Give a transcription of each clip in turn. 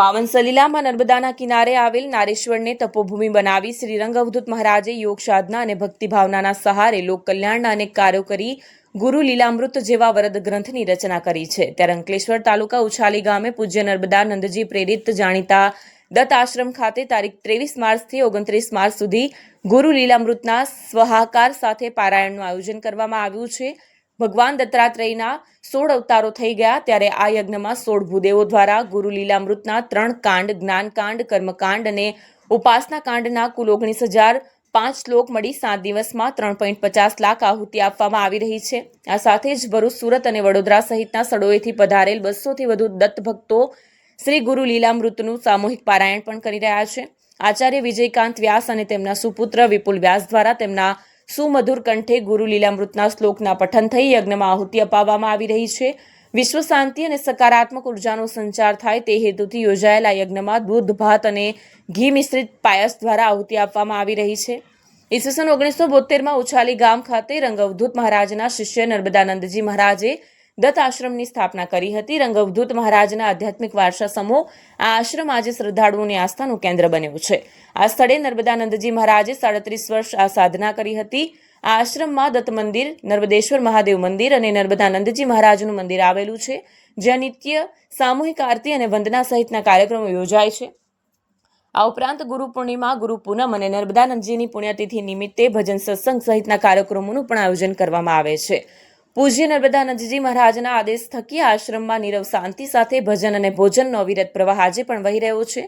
પાવન સલીલામાં નર્મદાના કિનારે આવેલ નારેશ્વરને તપોભૂમિ બનાવી શ્રી રંગ મહારાજે યોગ સાધના અને ભક્તિભાવનાના સહારે લોક કલ્યાણના અનેક કાર્યો કરી ગુરુ લીલામૃત જેવા વરદ ગ્રંથની રચના કરી છે. ત્યારે અંકલેશ્વર તાલુકા ઉછાલી ગામે પૂજ્ય નર્મદા નંદજી પ્રેરિત જાણીતા દત્ત આશ્રમ ખાતે તારીખ ત્રેવીસ માર્ચથી ઓગણત્રીસ માર્ચ સુધી ગુરુ લીલામૃતના સ્વહાકાર સાથે પારાયણનું આયોજન કરવામાં આવ્યું છે. ભગવાન દત્તાત્રેયના સોળ અવતારો થઈ ગયા ત્યારે આ યજ્ઞમાં સોળ ભૂદેવો દ્વારા ગુરુ લીલામૃતના ત્રણ કાંડ, જ્ઞાનકાંડ, કર્મકાંડ અને ઉપાસના કાંડના કુલ ઓગણીસ હજાર પાંચ શ્લોક મળી સાત દિવસમાં ત્રણ પોઈન્ટ પચાસ લાખ આહુતિ આપવામાં આવી રહી છે. આ સાથે જ ભરૂચ, સુરત અને વડોદરા સહિતના સ્થળોએથી પધારેલ બસોથી વધુ દત્ત ભક્તો શ્રી ગુરુ લીલામૃતનું સામૂહિક પારાયણ પણ કરી રહ્યા છે. આચાર્ય વિજયકાંત વ્યાસ અને તેમના સુપુત્ર વિપુલ વ્યાસ દ્વારા તેમના સુમધુર કંઠે ગુરુ લીલામૃતના શ્લોકના પઠન થઈ યજ્ઞમાં આહુતિ અપાવવામાં આવી રહી છે. વિશ્વ શાંતિ અને સકારાત્મક ઉર્જાનો સંચાર થાય તે હેતુથી યોજાયેલા યજ્ઞમાં દૂધ, ભાત અને ઘી મિશ્રિત પાયસ દ્વારા આહુતિ આપવામાં આવી રહી છે. ઈસવીસન ઓગણીસો બોતેરમાં ઉછાલી ગામ ખાતે રંગવધૂત મહારાજના શિષ્ય નર્મદાનંદજી મહારાજે દત્ત આશ્રમની સ્થાપના કરી હતી. રંગવધૂત મહારાજના આધ્યાત્મિક વારસા સમૂહ આ આશ્રમ આજે શ્રદ્ધાળુઓની આસ્થાનું કેન્દ્ર બન્યું છે. આ સ્થળે નર્મદાનંદજી મહારાજે સાડત્રીસ વર્ષ આ સાધના કરી હતી. આ આશ્રમમાં દત્ત મંદિર, નર્મદેશ્વર મહાદેવ મંદિર અને નર્મદાનંદજી મહારાજનું મંદિર આવેલું છે, જ્યાં નિત્ય સામૂહિક આરતી અને વંદના સહિતના કાર્યક્રમો યોજાય છે. આ ઉપરાંત ગુરુ પૂર્ણિમા, ગુરુ પૂનમ અને નર્મદાનંદજીની પુણ્યતિથિ નિમિત્તે ભજન સત્સંગ સહિતના કાર્યક્રમોનું પણ આયોજન કરવામાં આવે છે. પૂજ્ય નર્મદાનંદજી મહારાજના આદેશ થકી આશ્રમમાં નીરવ શાંતિ સાથે ભજન અને ભોજનનો અવિરત પ્રવાહ આજે પણ વહી રહ્યો છે.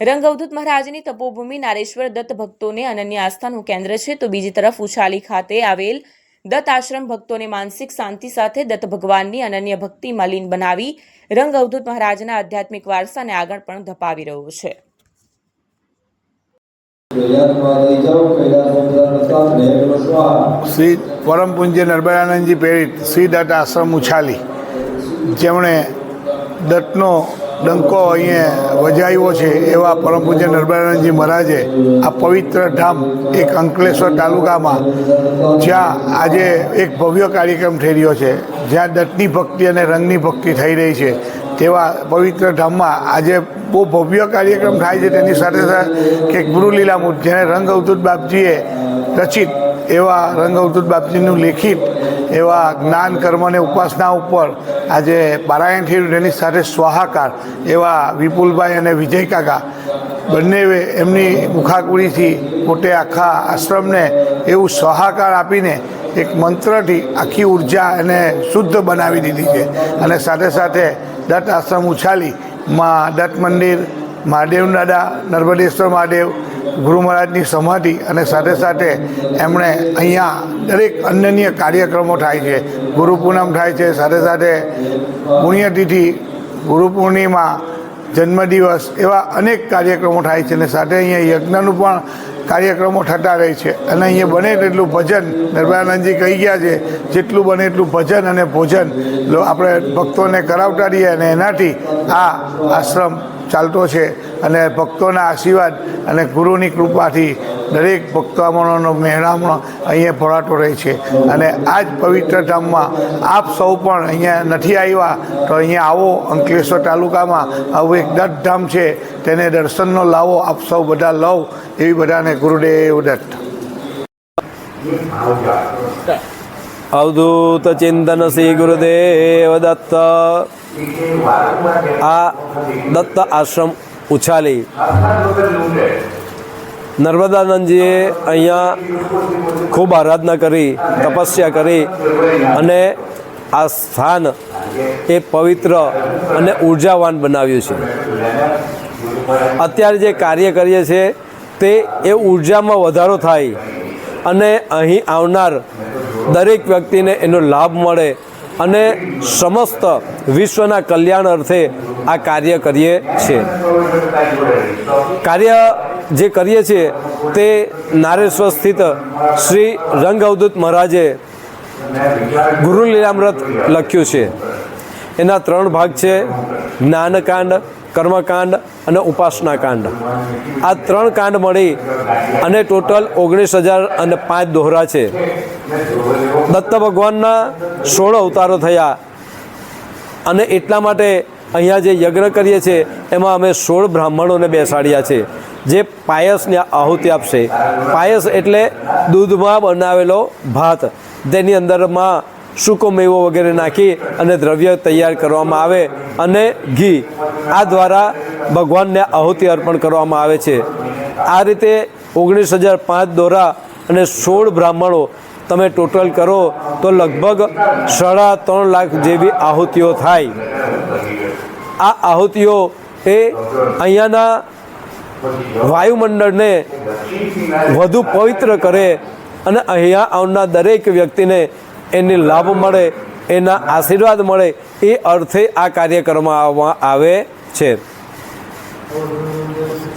રંગ અવધૂત મહારાજની તપોભૂમિ નારેશ્વર દત્ત ભક્તોને અનન્ય આસ્થાનું કેન્દ્ર છે. તો બીજી તરફ ઉછાલી ખાતે આવેલ દત્ત આશ્રમ ભક્તોને માનસિક શાંતિ સાથે દત્ત ભગવાનની અનન્ય ભક્તિમાં લીન બનાવી રંગ અવધૂત મહારાજના આધ્યાત્મિક વારસાને આગળ પણ ધપાવી રહ્યો છે. શ્રી પરમ પૂજ્ય નર્મદાનંદજી પ્રેરિત શ્રી દત્ત આશ્રમ ઉછાલી. જેમણે દત્તનો ડંકો અહીંયા વજાવ્યો છે એવા પરમ પૂજ્ય નર્મદાનંદજી મહારાજે આ પવિત્ર ધામ એક અંકલેશ્વર તાલુકામાં જ્યાં આજે એક ભવ્ય કાર્યક્રમ થઈ રહ્યો છે. જ્યાં દત્તની ભક્તિ અને રંગની ભક્તિ થઈ રહી છે. તેવા પવિત્ર ધામમાં આજે બહુ ભવ્ય કાર્યક્રમ થાય છે. તેની સાથે સાથે કે ગુરુ લીલામૃત જેને રંગ અવધૂત બાપજીએ રચિત એવા રંગ અવધૂત બાપજીનું લેખિત એવા જ્ઞાન, કર્મ અને ઉપાસના ઉપર આજે પારાયણ થયું. તેની સાથે સ્વાહાકાર એવા વિપુલભાઈ અને વિજય કાકા બંને એમની મુખાકુરીથી પોતે આખા આશ્રમને એવું સ્વાહાકાર આપીને એક મંત્રથી આખી ઊર્જા એને શુદ્ધ બનાવી દીધી છે. અને સાથે સાથે દત્ત આશ્રમ ઉછાલી માં દત્ત મંદિર મહાદેવ દાદા, નર્મદેશ્વર મહાદેવ, ગુરુ મહારાજની સમાધિ અને સાથે સાથે એમણે અહીંયા દરેક અનન્ય કાર્યક્રમો થાય છે. ગુરુ પૂનમ થાય છે, સાથે સાથે પુણ્યતિથિ ગુરુ પૂર્ણિમા, જન્મદિવસ એવા અનેક કાર્યક્રમો થાય છે અને સાથે અહીંયા યજ્ઞનું પણ કાર્યક્રમો થતા રહે છે. અને અહીંયા બને તેટલું ભજન નર્મદાનંદજી કહી ગયા છે, જેટલું બને એટલું ભજન અને ભોજન. આપણે ભક્તોને કરાવતા રહીએ અને એનાથી આ આશ્રમ ચાલતો છે. અને ભક્તોના આશીર્વાદ અને ગુરુની કૃપાથી દરેક ભક્તામણોનો મહેરામણો અહીંયા ભરાતો રહે છે. અને આ જ પવિત્ર ધામમાં આપ સૌ પણ અહીંયા નથી આવ્યા, તો અહીંયા આવો અંકલેશ્વર તાલુકામાં આવું એક દત્ત ધામ છે. તેને દર્શનનો લાવો, આપ સૌ બધા લવ, એવી બધાને ગુરુદેવ દત્ત અવધૂત ચિંતન શ્રી ગુરુદેવ દત્ત આ દત્ત આશ્રમ ઉછાલી નર્મદાનંદજીએ અહીંયા ખૂબ આરાધના કરી તપસ્યા કરી અને આ સ્થાન એ પવિત્ર અને ઉર્જાવાન બનાવ્યું છે. અત્યારે જે કાર્ય કરીએ છીએ તે એ ઉર્જામાં વધારો થાય અને અહીં આવનાર દરેક વ્યક્તિને એનો લાભ મળે અને સમસ્ત વિશ્વના કલ્યાણ અર્થે આ કાર્ય કરીએ છીએ. કાર્ય જે કરીએ છીએ તે નારેશ્વર સ્થિત શ્રી રંગ અવધૂત મહારાજે ગુરુ લીલામૃત લખ્યું છે. એના ત્રણ ભાગ છે, જ્ઞાનકાંડ કર્મકાંડ અને ઉપાસના કાંડ. આ ત્રણ કાંડ મળી અને ટોટલ ઓગણીસ હજાર અને પાંચ દોહરા છે. દત્ત ભગવાનના સોળ અવતારો થયા. અને એટલા માટે અહીંયા જે યજ્ઞ કરીએ છીએ, એમાં અમે સોળ બ્રાહ્મણોને બેસાડ્યા છે. જે પાયસને આહુતિ આપશે. પાયસ એટલે દૂધમાં બનાવેલો ભાત. તેની અંદરમાં સૂકો મેવો વગેરે નાખી અને દ્રવ્ય તૈયાર કરવામાં આવે. અને ઘી. આ દ્વારા ભગવાનને આહુતિ અર્પણ કરવામાં આવે છે. આ રીતે ઓગણીસ હજાર પાંચ દોરા અને સોળ બ્રાહ્મણો તમે ટોટલ કરો તો લગભગ સાડા ત્રણ લાખ જેવી આહુતિઓ થાય. આ આહુતિઓ એ અહીંયાના વાયુમંડળને વધુ પવિત્ર કરે અને અહીંયા આવનાર દરેક વ્યક્તિને એની લાભ મળે એના આશીર્વાદ મળે એ અર્થે આ કાર્ય કરવામાં આવે છે.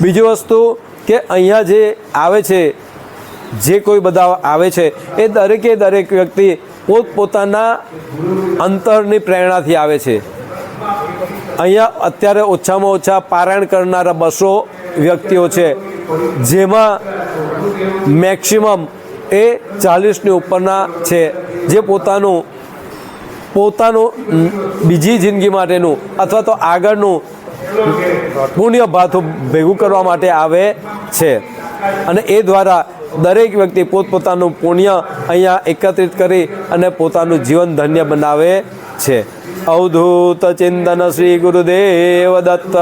બીજી વસ્તુ કે અહીંયા જે આવે છે, જે કોઈ બધા આવે છે, એ દરેકે દરેક વ્યક્તિ પોતપોતાના અંતરની પ્રેરણાથી આવે છે. અહીંયા અત્યારે ઓછામાં ઓછા પારાયણ કરનારા બસો વ્યક્તિઓ છે, જેમાં મેક્સિમમ એ ચાલીસની ઉપરના છે, જે પોતાનું પોતાનું બીજી જિંદગી માટેનું અથવા તો આગળનું પુણ્ય ભાથું ભેગું કરવા માટે આવે છે. અને એ દ્વારા દરેક વ્યક્તિ પોતપોતાનું પુણ્ય અહીંયા એકત્રિત કરી અને પોતાનું જીવન ધન્ય બનાવે છે. અવધૂત ચિંતન શ્રી ગુરુદેવ દત્ત.